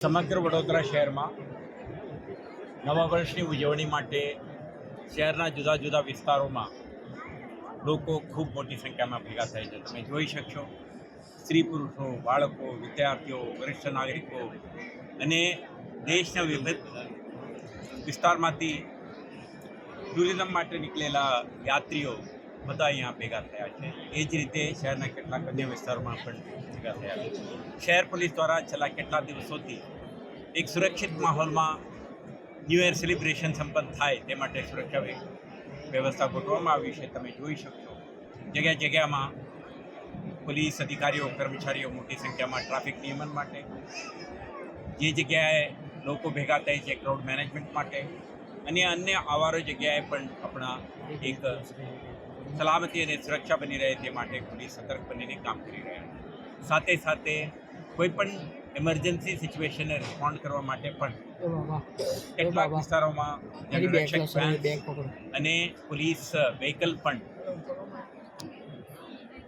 સમગ્ર વડોદરા શહેરમાં નવા વર્ષની ઉજવણી માટે શહેરના જુદા જુદા વિસ્તારોમાં લોકો ખૂબ મોટી સંખ્યામાં ભેગા થાય છે. તમે જોઈ શકશો, સ્ત્રી પુરુષો, બાળકો, વિદ્યાર્થીઓ, વરિષ્ઠ નાગરિકો અને દેશના વિવિધ વિસ્તારમાંથી ટુરિઝમ માટે નીકળેલા યાત્રીઓ બધા અહીંયા ભેગા થયા છે. એ જ રીતે શહેરના કેટલાક અન્ય વિસ્તારોમાં પણ ભેગા થયા છે. શહેર પોલીસ દ્વારા છેલ્લા કેટલા દિવસોથી એક સુરક્ષિત માહોલમાં ન્યૂ યર સેલિબ્રેશન સંપન્ન થાય તે માટે સુરક્ષા વ્યવસ્થા ગોઠવવામાં આવી છે. તમે જોઈ શકશો. જગ્યા જગ્યામાં પોલીસ અધિકારીઓ, કર્મચારીઓ મોટી સંખ્યામાં ટ્રાફિક નિયમન માટે, જે જગ્યાએ લોકો ભેગા થાય છે ક્રાઉડ મેનેજમેન્ટ માટે, અને અન્ય આવારો જગ્યાએ પણ આપણા એક સલામતી અને સુરક્ષા બની રહે તે માટે પોલીસ સતર્ક બનીને કામ કરી રહ્યા છે. સાથે સાથે કોઈ પણ ઇમરજન્સી સિચ્યુએશનને રિસ્પોન્ડ કરવા માટે પણ કેટલાક વિસ્તારોમાં જનરક્ષક અને પોલીસ વ્હીકલ પણ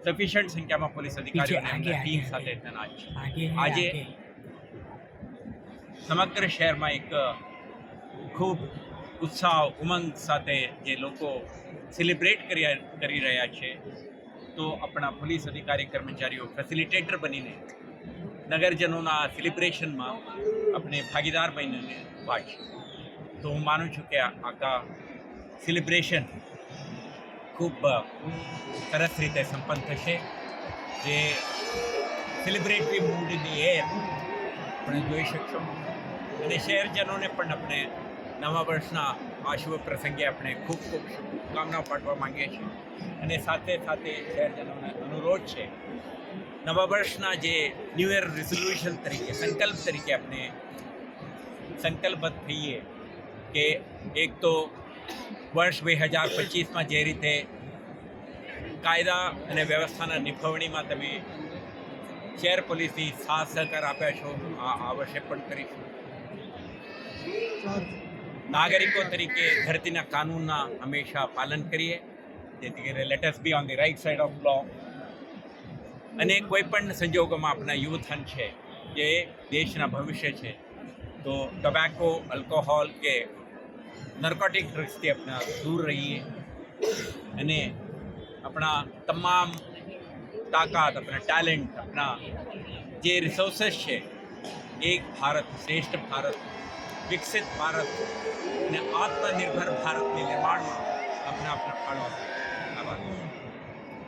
સફિશિયન્ટ સંખ્યામાં પોલીસ અધિકારીઓ અને આગે, એમના ટીમ સાથે તૈનાત છે. આજે સમગ્ર શહેરમાં એક ખૂબ ઉત્સાહ, ઉમંગ સાથે જે લોકો સેલિબ્રેટ કરી રહ્યા છે, તો આપણા પોલીસ અધિકારી, કર્મચારીઓ ફેસિલિટેટર બનીને નગરજનોના સેલિબ્રેશનમાં આપણે ભાગીદાર બનીને છે તો હું માનું છું કે આખા સેલિબ્રેશન ખૂબ સરસ રીતે સંપન્ન થશે. જે સેલિબ્રેટરી મૂડની એર આપણે જોઈ શકશો. અને શહેરજનોને પણ આપણે નવા વર્ષના આ શુભ પ્રસંગે આપણે ખૂબ ખૂબ શુભકામના પાઠવા માંગીએ છીએ. અને સાથે સાથે શહેરજનોને અનુરોધ છે, નવા વર્ષના જે ન્યૂ યર રિઝોલ્યુશન તરીકે, સંકલ્પ તરીકે આપણે સંકલ્પબદ્ધ થઈએ કે એક તો વર્ષ બે હજાર પચીસમાં જે રીતે કાયદા અને વ્યવસ્થાના નિભવણીમાં તમે શહેર પોલીસની સાથ સહકાર આપ્યા છો, આ આ વર્ષે પણ કરીશું. નાગરિકો તરીકે ધરતીના કાનૂનના હંમેશા પાલન કરીએ. જેથી કરીને letters be on the right side of law અને કોઈ પણ સંજોગોમાં આપણા યુથન છે, જે દેશના ભવિષ્ય છે, તો ટબેકો આલ્કોહોલ કે નર્કોટિક ડ્રગ્સથી આપણા દૂર રહીએ. અને આપણા તમામ તાકાત, આપણા ટેલેન્ટ આપણા જે રિસોર્સેસ છે એક ભારત, શ્રેષ્ઠ ભારત વિકસિત ભારત ને આત્મનિર્ભર ભારતની નિર્માણમાં આપણે આપણે ફાળો આભાર.